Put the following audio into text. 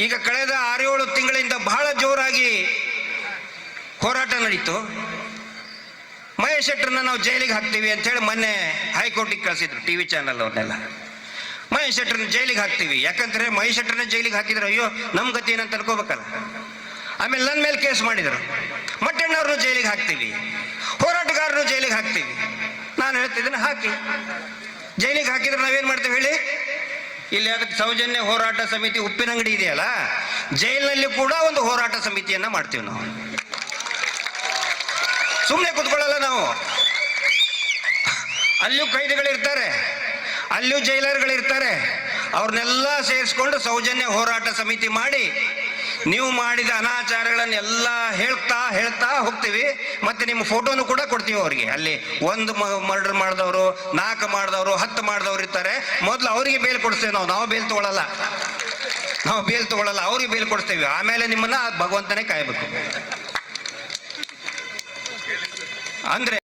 ಈಗ ಕಳೆದ ಆರೇಳು ತಿಂಗಳಿಂದ ಬಹಳ ಜೋರಾಗಿ ಹೋರಾಟ ನಡೀತು. ಮಹೇಶ್ ಶೆಟ್ಟರ್ನ ನಾವು ಜೈಲಿಗೆ ಹಾಕ್ತೀವಿ ಅಂತ ಹೇಳಿ ಮೊನ್ನೆ ಹೈಕೋರ್ಟಿಗೆ ಕಳಿಸಿದ್ರು ಟಿವಿ ಚಾನಲ್ ಅವ್ರನ್ನೆಲ್ಲ. ಮಹೇಶ್ ಶೆಟ್ಟರ್ನ ಜೈಲಿಗೆ ಹಾಕ್ತೀವಿ. ಯಾಕಂದ್ರೆ ಮಹೇಶ್ ಶೆಟ್ಟರ್ನ ಜೈಲಿಗೆ ಹಾಕಿದ್ರು ಅಯ್ಯೋ ನಮ್ಮ ಗತಿ ಏನಂತ ಅನ್ಕೋಬೇಕಲ್ಲ. ಆಮೇಲೆ ನನ್ನ ಮೇಲೆ ಕೇಸ್ ಮಾಡಿದ್ರು. ಮಟ್ಟಣ್ಣವ್ರನ್ನು ಜೈಲಿಗೆ ಹಾಕ್ತೀವಿ. ಹೋರಾಟಗಾರರು ಜೈಲಿಗೆ ಹಾಕ್ತೀವಿ. ನಾನು ಹೇಳ್ತಿದ್ದೇನೆ ಹಾಕಿ. ಜೈಲಿಗೆ ಹಾಕಿದ್ರೆ ನಾವೇನು ಮಾಡ್ತೇವೆ ಹೇಳಿ? ಇಲ್ಲಿ ಅದಕ್ಕೆ ಸೌಜನ್ಯ ಹೋರಾಟ ಸಮಿತಿ ಉಪ್ಪಿನಂಗಡಿ ಇದೆಯಲ್ಲ, ಜೈಲಿನಲ್ಲಿ ಕೂಡ ಒಂದು ಹೋರಾಟ ಸಮಿತಿಯನ್ನ ಮಾಡ್ತೀವಿ ನಾವು. ಸುಮ್ಮನೆ ಕುತ್ಕೊಳ್ಳಲ್ಲ ನಾವು. ಅಲ್ಲಿಯೂ ಕೈದಿಗಳಿರ್ತಾರೆ, ಅಲ್ಲಿಯೂ ಜೈಲರ್ಗಳಿರ್ತಾರೆ. ಅವ್ರನ್ನೆಲ್ಲ ಸೇರಿಸ್ಕೊಂಡು ಸೌಜನ್ಯ ಹೋರಾಟ ಸಮಿತಿ ಮಾಡಿ, ನೀವು ಮಾಡಿದ ಅನಾಚಾರಗಳನ್ನೆಲ್ಲ ಹೇಳ್ತಾ ಹೇಳ್ತಾ ಹೋಗ್ತೀವಿ, ಮತ್ತೆ ನಿಮ್ಮ ಫೋಟೋನು ಕೂಡ ಕೊಡ್ತೀವಿ ಅವ್ರಿಗೆ. ಅಲ್ಲಿ ಒಂದು ಮರ್ಡರ್ ಮಾಡಿದವರು, ನಾಲ್ಕು ಮಾಡಿದವರು ಮೊದಲು ಅವರಿಗೆ ಬೇಲ್ ಕೊಡಿಸ್ತೇವೆ ನಾವು. ನಾವು ಬೇಲ್ ತಗೊಳ್ಳಲ್ಲ ನಾವು ಬೇಲ್ ತಗೊಳ್ಳಲ್ಲ ಅವ್ರಿಗೆ ಬೇಲ್ ಕೊಡ್ತೇವೆ. ಆಮೇಲೆ ನಿಮ್ಮನ್ನ ಭಗವಂತನೇ ಕಾಯಬೇಕು. ಅಂದ್ರೆ